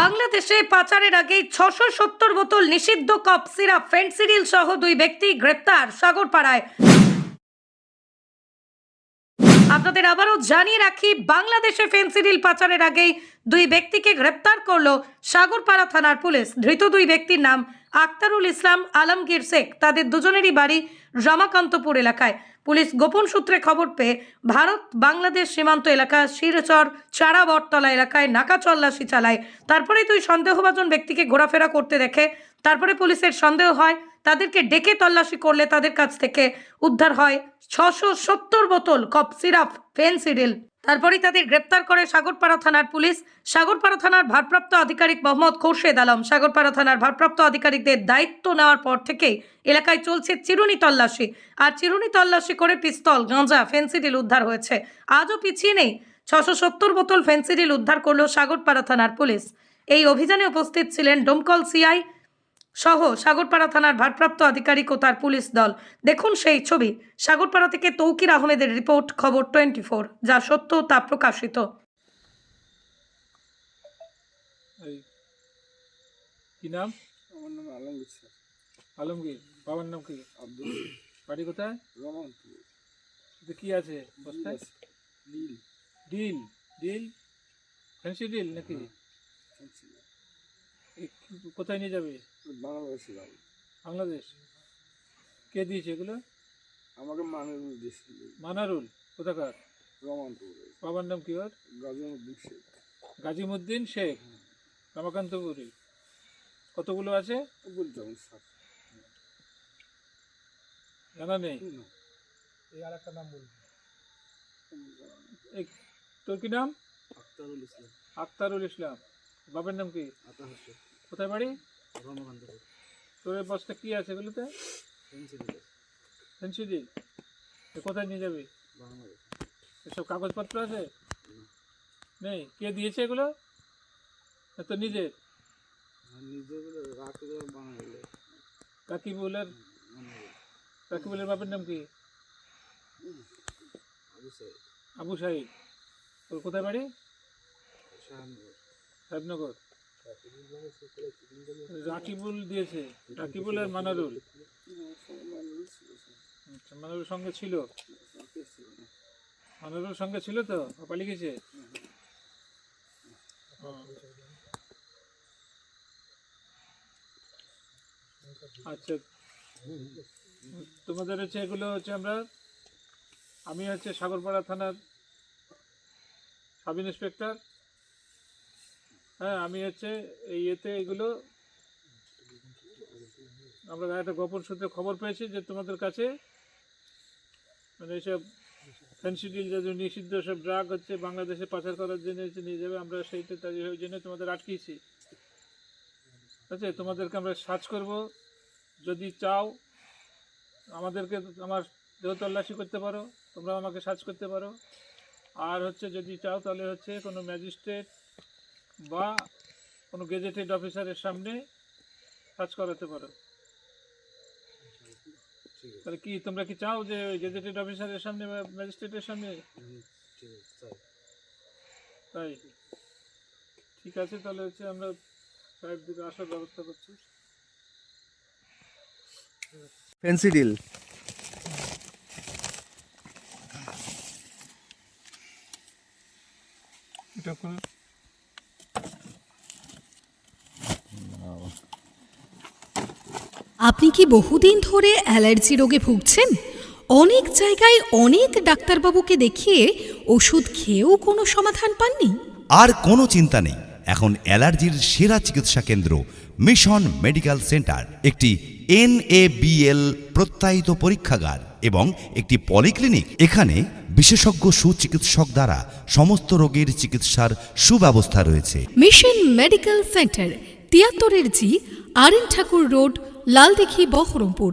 বাংলাদেশে পাচারের আগেই ছশো সত্তর বোতল নিষিদ্ধ কপ সিরাপ ফেন্সিডিল সহ দুই ব্যক্তি গ্রেপ্তার সাগরপাড়ায়। আপনাদের আবারও জানিয়ে রাখি, বাংলাদেশে ফেন্সিডিল পাচারের আগেই দুই ব্যক্তিকে গ্রেপ্তার করল সাগরপাড়া থানার পুলিশ। ধৃত দুই ব্যক্তির নাম আক্তারুল ইসলাম আলমগীর শেখ। তাদের দুজনেরই বাড়ি রমাকান্তপুর এলাকায়। পুলিশ গোপন সূত্রে খবর পেয়ে ভারত বাংলাদেশ সীমান্ত এলাকা শিরচর চারা বটতলা এলাকায় নাকা তল্লাশি চালায়। তারপরে দুই সন্দেহভাজন ব্যক্তিকে ঘোরাফেরা করতে দেখে, তারপরে পুলিশের সন্দেহ হয় তাদেরকে ডেকে তল্লাশি করলে তাদের কাছ থেকে উদ্ধার হয় ছশো সত্তর বোতল কপ সিরাপ, ফেন্সিডিল। তারপরেই তাদের গ্রেপ্তার করে সাগরপাড়া থানার পুলিশ। সাগরপাড়া থানার ভারপ্রাপ্ত আধিকারিক মোহাম্মদ খোরশেদ আলম। সাগরপাড়া থানার ভারপ্রাপ্ত আধিকারিকদের দায়িত্ব নেওয়ার পর থেকেই এলাকায় চলছে চিরুনি তল্লাশি। আর চিরুনি তল্লাশি করে পিস্তল, গাঁজা, ফেন্সিডিল উদ্ধার হয়েছে। আজও পিছিয়ে নেই। ছশো সত্তর বোতল ফেন্সিডিল উদ্ধার করল সাগরপাড়া থানার পুলিশ। এই অভিযানে উপস্থিত ছিলেন ডোমকল সিআই সহ সাগরপাড়া থানার ভারপ্রাপ্ত আধিকারিক ও তার পুলিশ দল। দেখুন সেই ছবি। সাগরপাড়া থেকে তৌকির আহমেদের রিপোর্ট খবর টোয়েন্টি ফোর যা সত্য তা প্রকাশিত। কি নাম? আমার নাম আলমগীর স্যার। আলমগীর বাবার নাম কি? আব্দুল। বাড়ি কোথায়? রহমানপুর। কি আছে? বস্তায়? নীল ডিল ডিল ফ্যান্সি ডিল নাকি? কোথায় নিয়ে যাবে? বাংলাদেশি গাড়ি বাংলাদেশ? কে দিয়েছে এগুলো? আমাকে মানুষ দিয়েছিল। মানারুল কোথাকার? রহমানপুর বাবার নাম কি ওর? গাজীমুদ্দিন শেখ। গাজীমুদ্দিন শেখ? রমাকান্তপুরি। কতগুলো আছে? বলতে হবে স্যার। জানা নেই? এই আর একটা নাম বলবি। এই তোর কি নাম? আক্তারুল ইসলাম। আক্তারুল ইসলাম। বাবার নাম কি? কোথায় বাড়ি? রহমাকান্তপুর তোর এই বস্তা কি আছে এগুলোতে ফেন্সিডিল এ কোথায় নিয়ে যাবি? এসব কাগজপত্র আছে? নেই? কে দিয়েছে এগুলো? তো নিজের? রাকিবুলের রাকিবুলের বাপের নাম কি? আবু সাহিদ তোর কোথায় বাড়ি? সাহেবনগর। রাকিবুল দিয়েছে। রাকিবুল আর মানারুল। আচ্ছা মানারুল সঙ্গে ছিল? মানারুল সঙ্গে ছিল তো? পালিয়ে গেছে। আচ্ছা তোমাদের হচ্ছে এগুলো হচ্ছে আমরা, আমি হচ্ছে সাগরপাড়া থানার সাব ইন্সপেক্টর হ্যাঁ আমি হচ্ছে এই ইয়েতে এগুলো আমরা একটা গোপন সূত্রে খবর পেয়েছি যে তোমাদের কাছে মানে এইসব ফেন্সিডিল যে নিষিদ্ধ সব ড্রাগ হচ্ছে বাংলাদেশে পাচার করার জন্য নিয়ে যাবে, আমরা সেইটা তাই ওই জন্য তোমাদের আটকিয়েছি। আচ্ছা তোমাদেরকে আমরা সার্চ করব, যদি চাও আমাদেরকে আমার দেহ তল্লাশি করতে পারো তোমরা আমাকে সার্চ করতে পারো। আর হচ্ছে যদি চাও তাহলে হচ্ছে কোনো ম্যাজিস্ট্রেট বা কোনো গেজেটেড অফিসারের সামনে কাজ করাতে পারো। তাহলে কি তোমরা কি চাও যে ওই গেজেটেড অফিসারের সামনে বা ম্যাজিস্ট্রেটের সামনে? ঠিক তাই। ঠিক আছে তাহলে হচ্ছে আমরা সাহেব দিকে আসার ব্যবস্থা করছি। ফেন্সিডিল এটা আপনি কি বহুদিন ধরে অ্যালার্জি রোগে ভুগছেন? অনেক জায়গায় অনেক ডাক্তারবাবুকে দেখিয়ে ওষুধ খেয়েও কোনো সমাধান পাননি? আর কোনো চিন্তা নেই। এখন অ্যালার্জির সেরা চিকিৎসা কেন্দ্র মিশন মেডিকেল সেন্টার একটি এনএবিএল প্রত্যায়িত পরীক্ষাগার এবং একটি পলিক্লিনিক। এখানে বিশেষজ্ঞ সুচিকিৎসক দ্বারা সমস্ত রোগের চিকিৎসার সুব্যবস্থা রয়েছে। Mission medical centre তিয়াত্তরের G R N Thakur road Laldighi Baharampur.